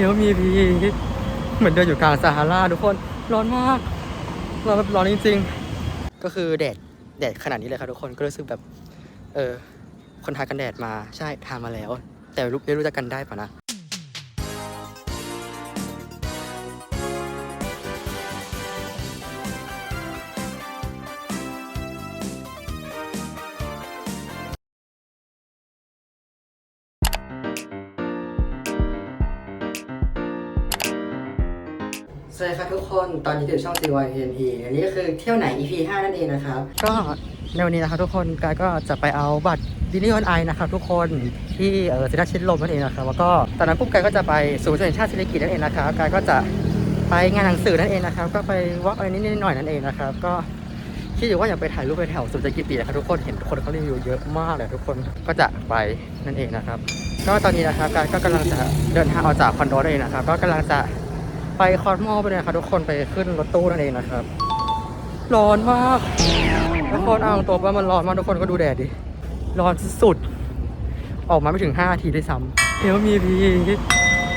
เฮลมีพีเหมือนเดินอยู่กลางซาฮาราทุกคนร้อนมากร้อนแบบร้อนจริงๆ ก็คือแดดแดดขนาดนี้เลยครับทุกคนก็รู้สึกแบบ เออคนทากันแดดมาใช่ทามาแล้ว แต่ไม่รู้ไม่รู้จะกันได้ปะนะ สวัสดีครับทุกคนตอนนี้อยู่ช่อง CYNP อันนี้ก็คือเที่ยวไหน EP 5 นั่นเองนะครับ ก็ในวันนี้นะครับทุกคนกายก็จะไปเอาบัตรดินิออนไอนะครับทุกคนที่เออเซ็นทรัลชิดลมนั่นเองนะครับแล้วก็ตอนนั้นปุ๊บกายก็จะไปศูนย์เสนชาติเศรษฐกิจนั่นเองนะครับกายก็จะไปงานหนังสือนั่นเองนะครับ ก็ไปวอล์กอะไรนิดหน่อยนั่นเองนะครับ ก็คิดอยู่ว่าอยากไปถ่ายรูปไปแถวศูนย์เศรษฐกิจปีนะครับทุกคนเห็นคนเขารีวิวเยอะมากเลยทุกคนก็จะไปนั่นเองนะครับ ก็ตอนนี้นะครับกายก็กำลังจะเดินทางออกจากคอนโดเองนะครับ ก็กำลังจะ ไปคอสโมไปเลยนะครับทุกคนไปขึ้นรถตู้นั่นเองนะครับ ร้อนมากทุกคนเอาตัวว่ามันร้อนมากทุกคนก็ดูแดดดิ ร้อนสุดๆออกมาไม่ถึง5นาทีด้วยซ้ำเฮลมีพี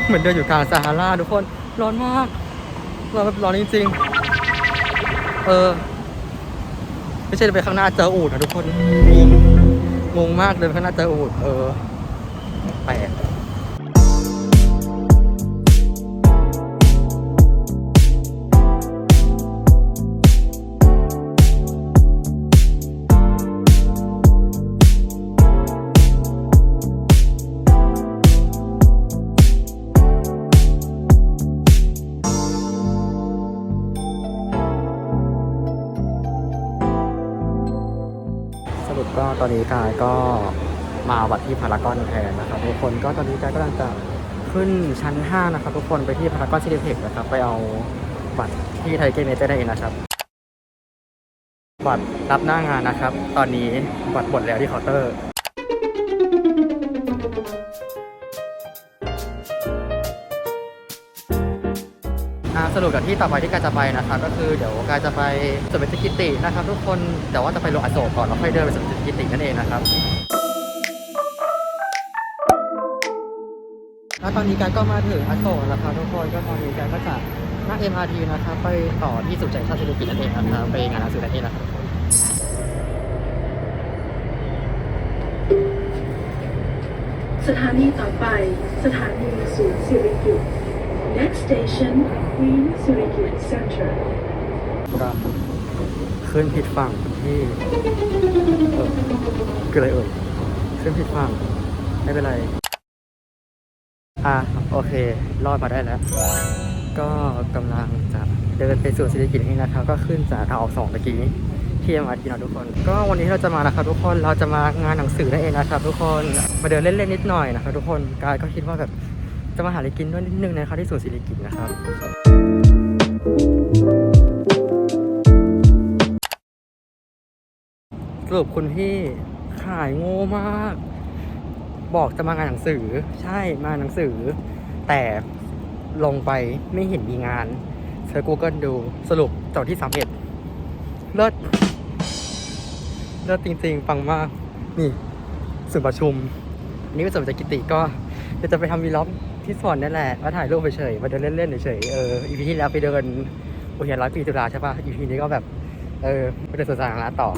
เหมือนเดินอยู่กลางซาฮาราทุกคนร้อนมากร้อนแบบร้อนจริงๆ เออ ไม่ใช่ไปข้างหน้าเจออูดนะทุกคนงงงงมากเดินไปข้างหน้าเจออูดเออ ก็ตอนนี้กายก็มาวัดที่พารากอนแทนนะครับทุกคนก็ตอนนี้กายกำลังจะขึ้นชั้น 5 นะครับ ทุกคนไปที่พารากอนซิติเพ็กนะครับ ไปเอาบัตรที่ไทยเกมเมเจอร์ได้เองนะครับ บัตรรับหน้างานนะครับ ตอนนี้บัตรหมดแล้วที่เคาน์เตอร์ สรุปกับที่ต่อไปที่กายจะไปนะครับก็คือเดี๋ยวกายจะไปสวนเบญจกิตินะครับ ทุกคนแต่ว่าจะไปโลงอโศกก่อนแล้วค่อยเดินไปสวนเบญจกิตินั่นเองนะครับแล้วตอนนี้กายก็มาถึงอโศกแล้วครับทุกคนก็ตอนนี้กายก็จะนั่ง MRT นะครับไปต่อที่สุดใจชาติเศรษฐกิจนั่นเองนะครับไปงานหนังสือนั่นเองนะครับสถานีต่อไป สถานีศูนย์สิริกิติ์ Next station Queen Sirikit Center ก็ขึ้นผิดฝั่งที่เออคืออะไรเอ่ยขึ้นผิดฝั่งไม่เป็นไร อะ โอเค รอดมาได้แล้ว ก็กำลังจะเดินไปสู่ศิริกิจเองนะครับ ก็ขึ้นจากทางออกสองตะกี้ที่มาทีนะทุกคน ก็วันนี้ที่เราจะมานะครับทุกคนเราจะมางานหนังสือนั่นเองนะครับทุกคนมาเดินเล่นๆนิดหน่อยนะครับทุกคนกายก็คิดว่าแบบ จะมาหาอะไรกินด้วยนิดนึงนะครับที่สวนศิริกิจนะครับ สรุปคุณพี่ขายโง่มาก บอกจะมางานหนังสือ ใช่มาหนังสือ แต่ลงไปไม่เห็นมีงานเซิร์ช Google ดูสรุปจอดที่สามเอ็ดเลิศเลิศจริงๆ ฟังมาก นี่สื่อประชุมนนี้เป็นส่วนจากกิติก็เดี๋ยวจะไปทำวีล็อก ที่สวนนั่นแหละมาถ่ายรูปเฉยๆมาเดินเล่นๆเฉยๆเอออีพีที่แล้วไปเดินอุทยานร้อยปีตุลาใช่ปะอีพีนี้ก็แบบเออไปเดินสวนสาธารณะต่อ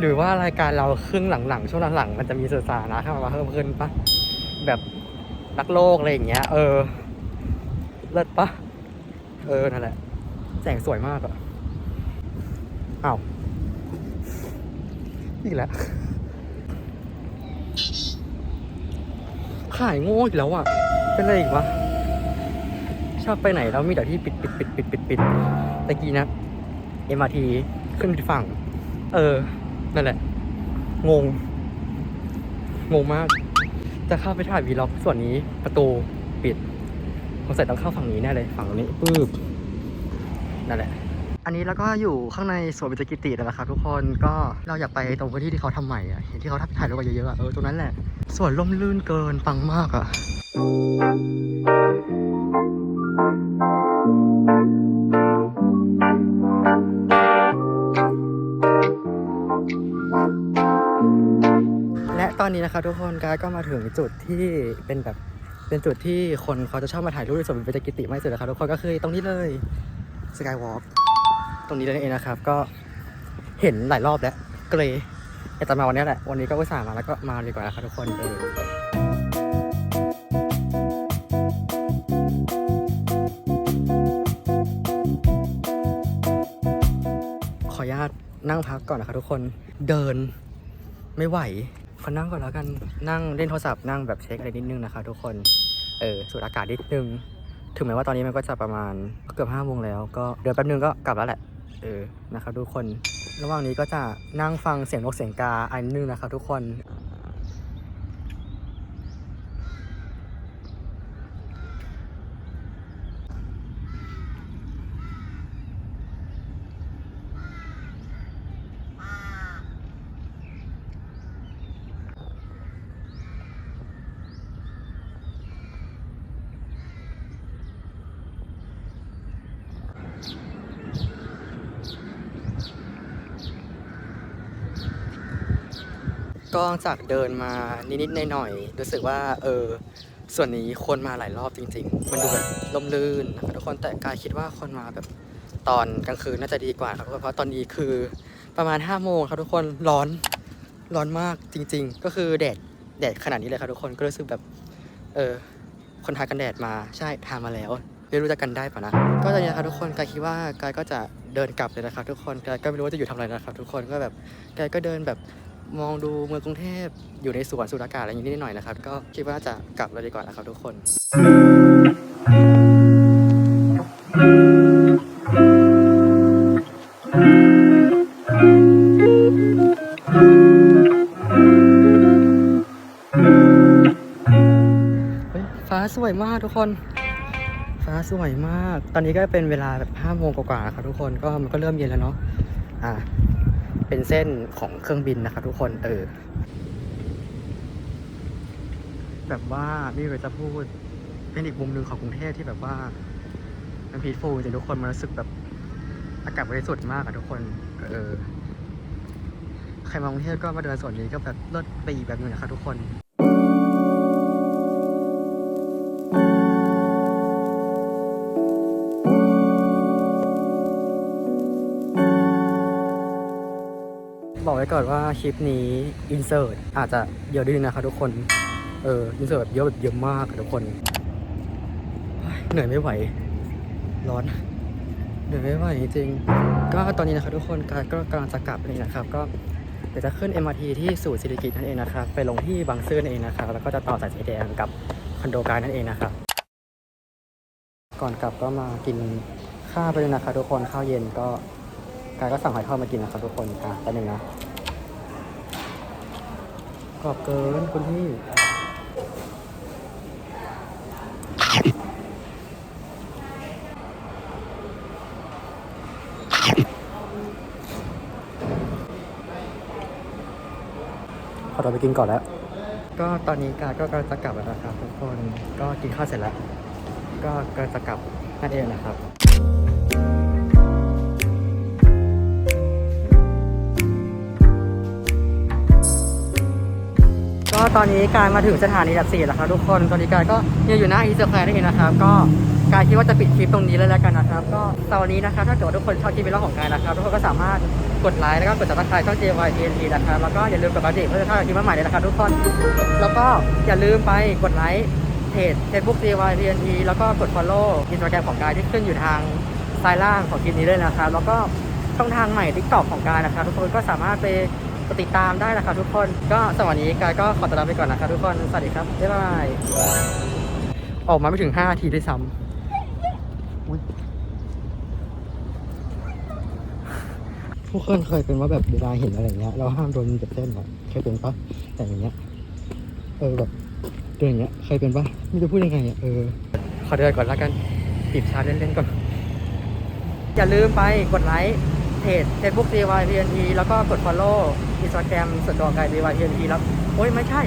หรือว่ารายการเราครึ่งหลังๆช่วงหลังๆมันจะมีสื่อสาธารนะเข้ามาเพิ่มขึ้นปะแบบรักโลกอะไรอย่างเงี้ย เออเลิศปะเออนั่นแหละแสงสวยมากอะอ้าวอีกแล้ว ขายโง่อีกแล้วอะ เป็นอะไรอีกวะ ชอบไปไหนแล้วมีแต่ที่ปิดปิดปิดปิดปิดปิดตะกี้นะ MRT ขึ้นไปฝั่ง เออ นั่นแหละ งง งงมาก จะเข้าไปถ่ายวีล็อกส่วนนี้ประตูปิดผมใส่ต้องเข้าฝั่งนี้แน่เลย ฝั่งนี้ปึ๊บนั่นแหละ อันนี้แล้วก็อยู่ข้างในสวนเบญจกิติแล้วนะครับทุกคนก็เราอยากไปตรงพื้นที่ที่เขาทำใหม่อะเห็นที่เขาถ่ายรูปกันเยอะๆอะเออตรงนั้นแหละสวนร่มรื่นเกินปังมากอะและตอนนี้นะครับทุกคนกายก็มาถึงจุดที่เป็นแบบเป็นจุดที่คนเขาจะชอบมาถ่ายรูปในสวนเป็นกิติมากที่สุดนะครับทุกคนก็คือตรงนี้เลยสกายวอล์ก ตรงนี้เลยเองนะครับ ก็เห็นหลายรอบแล้วก็เลยอยากจะมาวันนี้แหละ วันนี้ก็อุตส่าห์มาแล้วก็มาดีกว่านะครับทุกคนเออขออนุญาตนั่งพักก่อนนะครับทุกคนเดินไม่ไหวขอนั่งก่อนแล้วกันนั่งเล่นโทรศัพท์นั่งแบบเช็คอะไรนิดนึงนะครับทุกคนเออสูดอากาศนิดนึง ถึงแม้ว่าตอนนี้มันก็จะประมาณเกือบห้าโมงแล้ว ก็เดินแป๊บนึงก็กลับแล้วแหละ เออนะครับทุกคน ระหว่างนี้ก็จะนั่งฟังเสียงนกเสียงกาอันนึงนะครับทุกคน ก็จากเดินมานิดๆหน่อยๆรู้สึกว่าเออส่วนนี้คนมาหลายรอบจริง ๆ มันดูแบบลมลื่นนะครับทุกคนแต่กายคิดว่าคนมาแบบตอนกลางคืนน่าจะดีกว่าครับเพราะตอนนี้คือประมาณ5้าโมงครับทุกคนร้อนร้อนมากจริง ๆ ก็คือแดดแดดขนาดนี้เลยครับทุกคนก็รู้สึกแบบเออคนทากันแดดมาใช่ทามาแล้วไม่รู้จะกันได้ปะนะ ก็ตอนนี้ครับทุกคนกายคิดว่ากายก็จะเดินกลับเลยนะครับทุกคนกายก็ไม่รู้ว่าจะอยู่ทำอะไรนะครับทุกคนก็แบบกายก็เดินแบบ มองดูเมืองกรุงเทพอยู่ในสวนสูดอากาศอะไรอย่างนี้นิดหน่อยนะครับ ก็คิดว่าจะกลับเลยดีกว่านะครับทุกคนฟ้าสวยมากทุกคน ฟ้าสวยมาก ตอนนี้ก็เป็นเวลาแบบห้าโมงกว่าๆครับทุกคนก็มันก็เริ่มเย็นแล้วเนาะอ่า เป็นเส้นของเครื่องบินนะครับทุกคนเออ แบบว่าไม่รู้จะพูดเป็นอีกมุมหนึ่งของกรุงเทพที่แบบว่ามันพีทฟูลแต่ทุกคนมันรู้สึกแบบอากาศบริสุทธิ์มากอะทุกคน เออ ใครมากรุงเทพก็มาเดินสวนนี้ก็แบบเลิศไปอีกแบบหนึ่งนะครับทุกคน บอกไว้ก่อนว่าคลิปนี้อินเสิร์ตอาจจะเยอะนิดนึงนะครับทุกคน เอออินเสิร์ตแบบเยอะแบบเยอะมากอะทุกคน เหนื่อยไม่ไหว ร้อน เหนื่อยไม่ไหวจริงๆก็ตอนนี้นะครับทุกคนกายก็กำลังจะกลับเลยนะครับ ก็เดี๋ยวจะขึ้น MRT ที่สู่สิริกิตนั่นเองนะครับ ไปลงที่บางซื่อนั่นเองนะครับ แล้วก็จะต่อสายสีแดงกับคอนโดกายนั่นเองนะครับ ก่อนกลับก็มากินข้าวไปเลยนะครับทุกคนข้าวเย็นก็ กายก็สั่งหอยทอดมากินนะครับทุกคนอะแป๊บนึงนะกรอบเกินคุณพี่ขอตัวไปกินก่อนแล้ว ก็ตอนนี้กายก็กำลังจะกลับแล้วนะครับทุกคน ก็กินข้าวเสร็จแล้ว ก็กำลังจะกลับนั่นเองนะครับ ก็ตอนนี้การมาถึงสถานีดับสี่แล้วครับทุกคนตอนนี้การก็ยังอยู่หน้าอีสแควร์นั่นเองนะครับ ก็การคิดว่าจะปิดคลิปตรงนี้เลยแล้วกันนะครับ ก็ตอนนี้นะครับถ้าเกิดทุกคนชอบคลิปวิดีโอของการนะครับทุกคนก็สามารถกดไลค์แล้วก็กด subscribe ช่อง JYTNT นะครับแล้วก็อย่าลืมกดกระดิ่งเพื่อจะเข้าคลิปใหม่เลยนะครับทุกคนแล้วก็อย่าลืมไปกดไลค์เพจ Facebook JYTNT แล้วก็กด follow Instagram ของกายที่ขึ้นอยู่ทางซ้ายล่างของคลิปนี้ด้วยนะครับแล้วก็ช่องทางใหม่ TikTok ของกายนะครับทุกคนก็สามารถไป กดติดตามได้นะครับทุกคน ก็สวัสดีกายก็ขอตัวลาไปก่อนนะครับทุกคน สวัสดีครับ บ๊ายบาย ออกมาไม่ถึง5นาทีด้วยซ้ำอุ๊ยทุกคนเคยเป็นว่าแบบเวลาเห็นอะไรเงี้ย เราห้ามโดนจับเส้นเหรอเคยเป็นปะแต่อย่างเงี้ย เออแบบเดินอย่างเงี้ย เคยเป็นปะไม่รู้จะพูดยังไงอะเออ ขอเดินก่อนแล้วกันติดชาร์จเล่นๆก่อน อย่าลืมไปกดไลค์ เพจ Facebook DYTNT แล้วก็กด follow Instagram ส่วนตัวกาย DYTNT แล้ว โอ้ยไม่ใช่